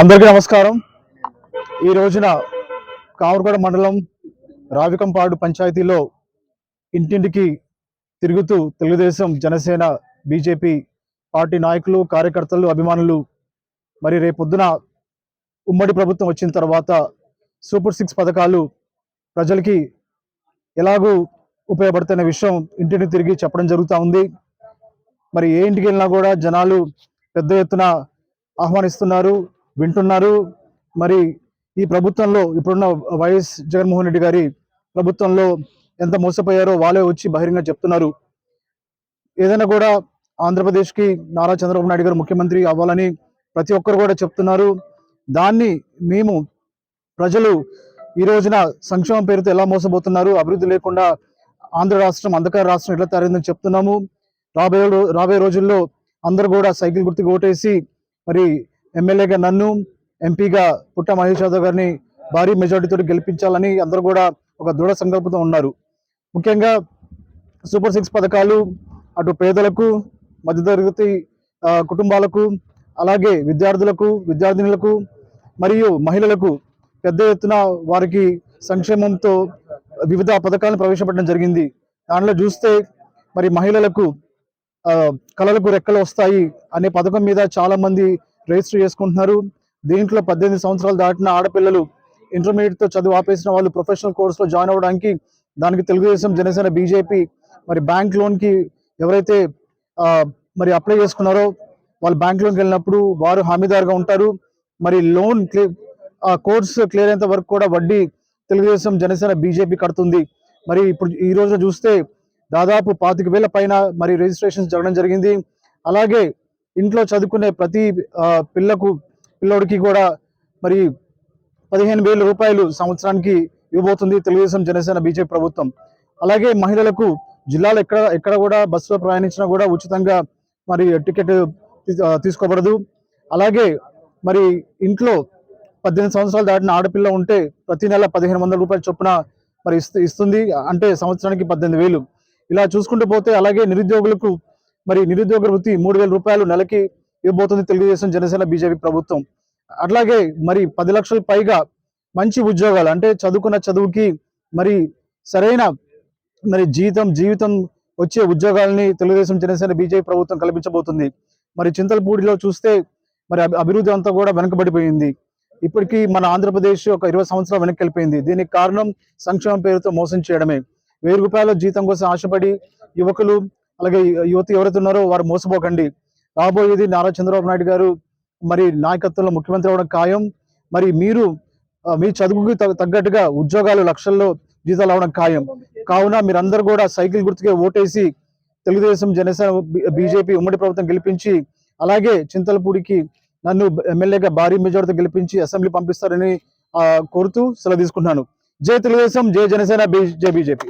అందరికీ నమస్కారం. ఈ రోజున కామరగూడ మండలం రావికంపాడు పంచాయతీలో ఇంటింటికి తిరుగుతూ తెలుగుదేశం జనసేన బీజేపీ పార్టీ నాయకులు కార్యకర్తలు అభిమానులు మరి రేపొద్దున ఉమ్మడి ప్రభుత్వం వచ్చిన తర్వాత సూపర్ సిక్స్ పథకాలు ప్రజలకి ఎలాగూ ఉపయోగపడుతున్న విషయం ఇంటిని తిరిగి చెప్పడం జరుగుతూ ఉంది. మరి ఏ ఇంటికి వెళ్ళినా కూడా జనాలు పెద్ద ఎత్తున ఆహ్వానిస్తున్నారు వింటున్నారు. మరి ఈ ప్రభుత్వంలో ఇప్పుడున్న వైఎస్ జగన్మోహన్ రెడ్డి గారి ప్రభుత్వంలో ఎంత మోసపోయారో వాళ్ళే వచ్చి బహిరంగ చెప్తున్నారు. ఏదైనా కూడా ఆంధ్రప్రదేశ్కి నారా చంద్రబాబు నాయుడు గారు ముఖ్యమంత్రి అవ్వాలని ప్రతి ఒక్కరు కూడా చెప్తున్నారు. దాన్ని మేము ప్రజలు ఈ రోజున సంక్షేమం పేరుతో ఎలా మోసపోతున్నారు అభివృద్ధి లేకుండా ఆంధ్ర రాష్ట్రం అంధకార రాష్ట్రం ఎట్లా తయారైందని చెప్తున్నాము. రాబోయే రాబోయే రోజుల్లో అందరూ కూడా సైకిల్ గుర్తుకు ఓటేసి మరి ఎమ్మెల్యేగా నన్ను ఎంపీగా పుట్ట మహేష్ యాదవ్ గారిని భారీ మెజార్టీతో గెలిపించాలని అందరూ కూడా ఒక దృఢ సంకల్పంతో ఉన్నారు. ముఖ్యంగా సూపర్ సిక్స్ పథకాలు అటు పేదలకు మధ్యతరగతి కుటుంబాలకు అలాగే విద్యార్థులకు విద్యార్థినులకు మరియు మహిళలకు పెద్ద ఎత్తున వారికి సంక్షేమంతో వివిధ పథకాలను ప్రవేశపెట్టడం జరిగింది. దానిలో చూస్తే మరి మహిళలకు కళలకు రెక్కలు వస్తాయి అనే పథకం మీద చాలా మంది రిజిస్టర్ చేసుకుంటున్నారు. దీంట్లో పద్దెనిమిది సంవత్సరాలు దాటిన ఆడపిల్లలు ఇంటర్మీడియట్తో చదువు ఆపేసిన వాళ్ళు ప్రొఫెషనల్ కోర్సులో జాయిన్ అవ్వడానికి దానికి తెలుగుదేశం జనసేన బీజేపీ మరి బ్యాంక్ లోన్కి ఎవరైతే మరి అప్లై చేసుకున్నారో వాళ్ళు బ్యాంక్ లోన్కి వెళ్ళినప్పుడు వారు హామీదారుగా ఉంటారు. మరి లోన్ ఆ కోర్సు క్లియర్ అయ్యేంత వరకు కూడా వడ్డీ తెలుగుదేశం జనసేన బీజేపీ కడుతుంది. మరి ఇప్పుడు ఈ రోజున చూస్తే దాదాపు పాతిక వేల పైన మరి రిజిస్ట్రేషన్స్ జరగడం జరిగింది. అలాగే ఇంట్లో చదువుకునే ప్రతి పిల్లకు పిల్లోడికి కూడా మరి పదిహేను వేల రూపాయలు సంవత్సరానికి ఇవ్వబోతుంది తెలుగుదేశం జనసేన బీజేపీ ప్రభుత్వం. అలాగే మహిళలకు జిల్లాలో ఎక్కడ ఎక్కడ కూడా బస్సులో ప్రయాణించినా కూడా ఉచితంగా మరి టికెట్ తీసుకోబడదు. అలాగే మరి ఇంట్లో పద్దెనిమిది సంవత్సరాలు దాటిన ఆడపిల్ల ఉంటే ప్రతి నెల పదిహేను వందల రూపాయల చొప్పున మరి ఇస్తుంది. అంటే సంవత్సరానికి పద్దెనిమిది వేలు. ఇలా చూసుకుంటూ పోతే అలాగే నిరుద్యోగులకు మరి నిరుద్యోగ వృత్తి మూడు వేల రూపాయలు నెలకి ఇవ్వబోతుంది తెలుగుదేశం జనసేన బీజేపీ ప్రభుత్వం. అట్లాగే మరి పది లక్షల పైగా మంచి ఉద్యోగాలు అంటే చదువుకున్న చదువుకి మరి సరైన మరి జీతం జీవితం వచ్చే ఉద్యోగాలని తెలుగుదేశం జనసేన బీజేపీ ప్రభుత్వం కల్పించబోతుంది. మరి చింతలపూడిలో చూస్తే మరి అభివృద్ధి అంతా కూడా వెనకబడిపోయింది. ఇప్పటికీ మన ఆంధ్రప్రదేశ్ ఒక ఇరవై సంవత్సరాలు వెనక్కి వెళ్ళిపోయింది. దీనికి కారణం సంక్షేమం పేరుతో మోసం చేయడమే. వెయ్యి రూపాయల జీతం కోసం ఆశపడి యువకులు అలాగే యువతి ఎవరైతే ఉన్నారో వారు మోసపోకండి. రాబోయేది నారా చంద్రబాబు నాయుడు గారు మరి నాయకత్వంలో ముఖ్యమంత్రి అవడం ఖాయం. మరి మీరు మీ చదువుకి తగ్గట్టుగా ఉద్యోగాలు లక్షల్లో జీతాలు అవడం ఖాయం. కావున మీరందరూ కూడా సైకిల్ గుర్తుకే ఓటేసి తెలుగుదేశం జనసేన బీజేపీ ఉమ్మడి ప్రభుత్వం గెలిపించి అలాగే చింతలపూడికి నన్ను ఎమ్మెల్యేగా భారీ మెజార్టీతో గెలిపించి అసెంబ్లీ పంపిస్తారని కోరుతూ సెలవు తీసుకుంటున్నాను. జై తెలుగుదేశం జై జనసేన బీ- జై బీజేపీ.